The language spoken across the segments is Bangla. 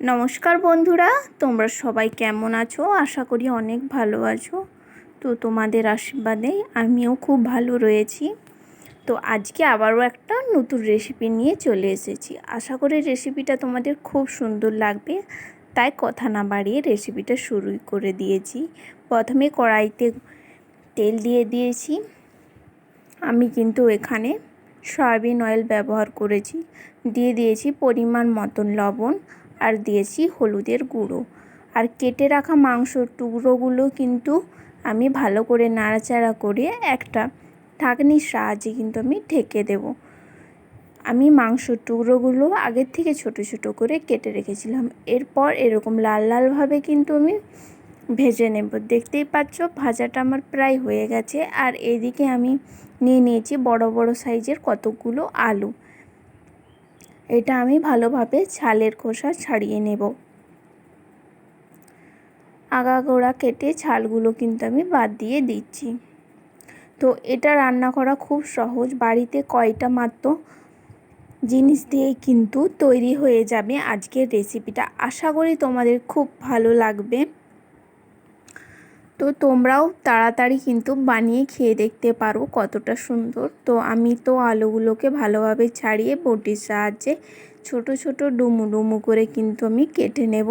নমস্কার বন্ধুরা, তোমরা সবাই কেমন আছো? আশা করি অনেক ভালো আছো। তো তোমাদের আশীর্বাদে আমিও খুব ভালো রয়েছি। তো আজকে আবারও একটা নতুন রেসিপি নিয়ে চলে এসেছি। আশা করি রেসিপিটা তোমাদের খুব সুন্দর লাগবে। তাই কথা না বাড়িয়ে রেসিপিটা শুরু করে দিয়েছি। প্রথমে কড়াইতে তেল দিয়ে দিয়েছি। আমি কিন্তু এখানে সয়াবিন অয়েল ব্যবহার করেছি। দিয়ে দিয়েছি পরিমাণ মতন লবণ। আর দিয়েছি হলুদের গুঁড়ো। আর কেটে রাখা মাংসর টুকরোগুলো কিন্তু আমি ভালো করে নাড়াচাড়া করে একটা ঢাকনির সাহায্যে কিন্তু আমি ঢেকে দেব। আমি মাংসর টুকরোগুলো আগের থেকে ছোট ছোট করে কেটে রেখেছিলাম। এরপর এরকম লাল লালভাবে কিন্তু আমি ভেজে নেব। দেখতেই পাচ্ছ, ভাজাটা আমার প্রায় হয়ে গেছে। আর এদিকে আমি নিয়ে নিয়েছি বড় বড় সাইজের কতগুলো আলু। এটা আমি ভালোভাবে ছালের খোসা ছাড়িয়ে নেব। আগাগোড়া কেটে ছালগুলো কিন্তু আমি বাদ দিয়ে দিচ্ছি। তো এটা রান্না করা খুব সহজ। বাড়িতে কয়টা মাত্র জিনিস দিয়েই কিন্তু তৈরি হয়ে যাবে আজকের রেসিপিটা আশা করি তোমাদের খুব ভালো লাগবে। তো তোমরাও তাড়াতাড়ি কিন্তু বানিয়ে খেয়ে দেখতে পারো কতটা সুন্দর। তো আমি তো আলুগুলোকে ভালোভাবে ছাড়িয়ে বটির সাহায্যে ছোট ছোট ডুমু ডুমু করে কিন্তু আমি কেটে নেব।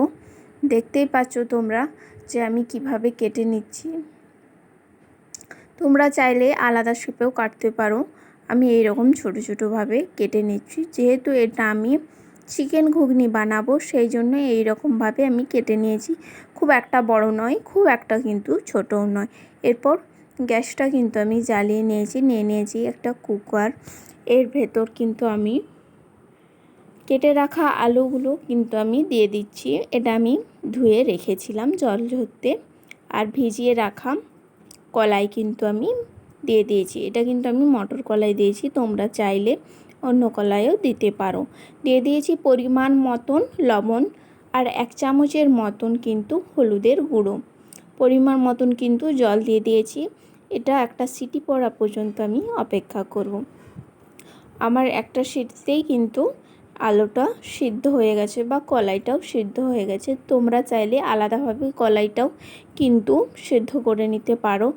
দেখতেই পাচ্ছ তোমরা যে আমি কীভাবে কেটে নিচ্ছি। তোমরা চাইলে আলাদা শেপেও কাটতে পারো। আমি এইরকম ছোট ছোটোভাবে কেটে নিচ্ছি। যেহেতু এটা আমি চিকেন ঘুগনি বানাবো, সেই জন্য এই রকমভাবে আমি কেটে নিয়েছি। খুব একটা বড় নয়, খুব একটা কিন্তু ছোটও নয়। এরপর গ্যাসটা কিন্তু আমি জ্বালিয়ে নিয়েছি, নিয়ে নিয়েছি একটা কুকার। এর ভেতর কিন্তু আমি কেটে রাখা আলুগুলো কিন্তু আমি দিয়ে দিচ্ছি। এটা আমি ধুয়ে রেখেছিলাম জল ঝরতে। আর ভিজিয়ে রাখা কলাই কিন্তু আমি দিয়ে দিয়েছি। এটা কিন্তু আমি মটর কলাই দিয়েছি, তোমরা চাইলে অন্য কলাইও দিতে পারো। দিয়ে দিয়েছি পরিমাণ মতন লবণ আর এক চামচের মতন কিন্তু হলুদের গুঁড়ো। পরিমাণ মতন কিন্তু জল দিয়ে দিয়েছি। এটা একটা সিটি পড়া পর্যন্ত আমি অপেক্ষা করব। আমার একটা সিটিতেই কিন্তু আলুটা সিদ্ধ হয়ে গেছে বা কলাইটাও সিদ্ধ হয়ে গেছে। তোমরা চাইলে আলাদাভাবে কলাইটাও কিন্তু সিদ্ধ করে নিতে পারো।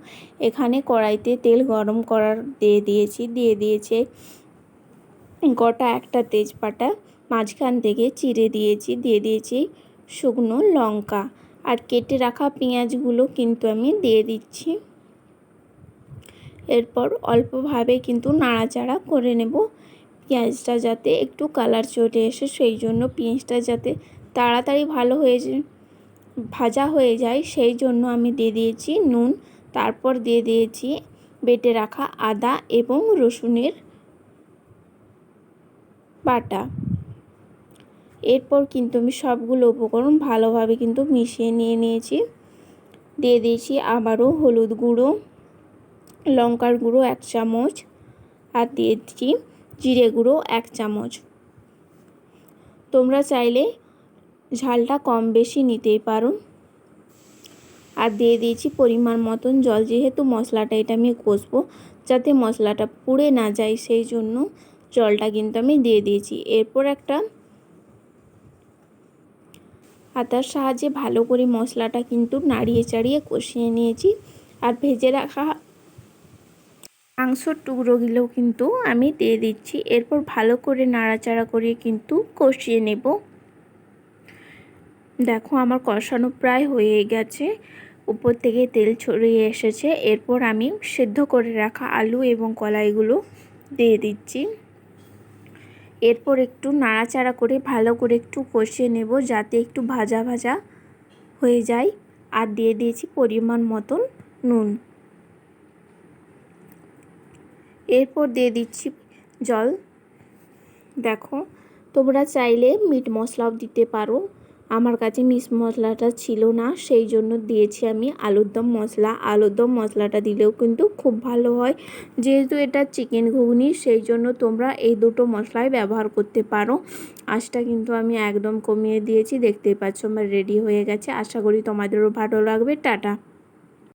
এখানে কড়াইতে তেল গরম করার দিয়ে দিয়েছি। দিয়ে দিয়েছে গোটা একটা তেজপাতা মাঝখান থেকে চিড়ে দিয়েছি, দিয়ে দিয়েছি শুকনো লঙ্কা। আর কেটে রাখা পেঁয়াজগুলো কিন্তু আমি দিয়ে দিচ্ছি। এরপর অল্পভাবে কিন্তু নাড়াচাড়া করে নেব পেঁয়াজটা যাতে একটু কালার চটে এসে, সেই জন্য পেঁয়াজটা যাতে তাড়াতাড়ি ভালো হয়ে ভাজা হয়ে যায়, সেই জন্য আমি দিয়ে দিয়েছি নুন। তারপর দিয়ে দিয়েছি বেটে রাখা আদা এবং রসুনের বাটা এরপর কিন্তু আমি সবগুলো উপকরণ ভালোভাবে কিন্তু মিশিয়ে নিয়ে নিয়েছি। দিয়ে দিয়েছি আবারও হলুদ গুঁড়ো, লঙ্কার গুঁড়ো এক চামচ আর দিয়েছি জিরে গুঁড়ো এক চামচ। তোমরা চাইলে ঝালটা কম বেশি নিতেই পারো। আর দিয়ে দিয়েছি পরিমাণ মতন জল, যেহেতু মশলাটা এটা আমি কষবো, যাতে মশলাটা পুড়ে না যায় সেই জন্য জলটা কিন্তু আমি দিয়ে দিয়েছি। এরপর একটা হাতার সাহায্যে ভালো করে মশলাটা কিন্তু নাড়িয়ে চাড়িয়ে কষিয়ে নিয়েছি আর ভেজে রাখা মাংসর টুকরোগুলো কিন্তু আমি দিয়ে দিচ্ছি। এরপর ভালো করে নাড়াচাড়া করে কিন্তু কষিয়ে নেব। দেখো আমার কষানো প্রায় হয়ে গেছে। উপর থেকে তেল ছড়িয়ে এসেছে। এরপর আমি সেদ্ধ করে রাখা আলু এবং কলাইগুলো দিয়ে দিচ্ছি। এরপর একটু নাড়াচাড়া করে ভালো করে একটু কষিয়ে নেব যাতে একটু ভাজা ভাজা হয়ে যায়। আর দিয়ে দিয়েছি পরিমাণ মতন নুন। এরপর দিয়ে দিচ্ছি জল। দেখো, তোমরা চাইলে মিট মশলাও দিতে পারো। আমার কাছে মিস মশলাটা ছিল না, সেই জন্য দিয়েছি আমি আলুর দম মশলা। আলুর দম মশলাটা দিলেও কিন্তু খুব ভালো হয়। যেহেতু এটা চিকেন ঘুগনি, সেই জন্য তোমরা এই দুটো মশলাই ব্যবহার করতে পারো। আঁচটা কিন্তু আমি একদম কমিয়ে দিয়েছি, দেখতেই পাচ্ছ আমার রেডি হয়ে গেছে। আশা করি তোমাদেরও ভালো লাগবে। টাটা।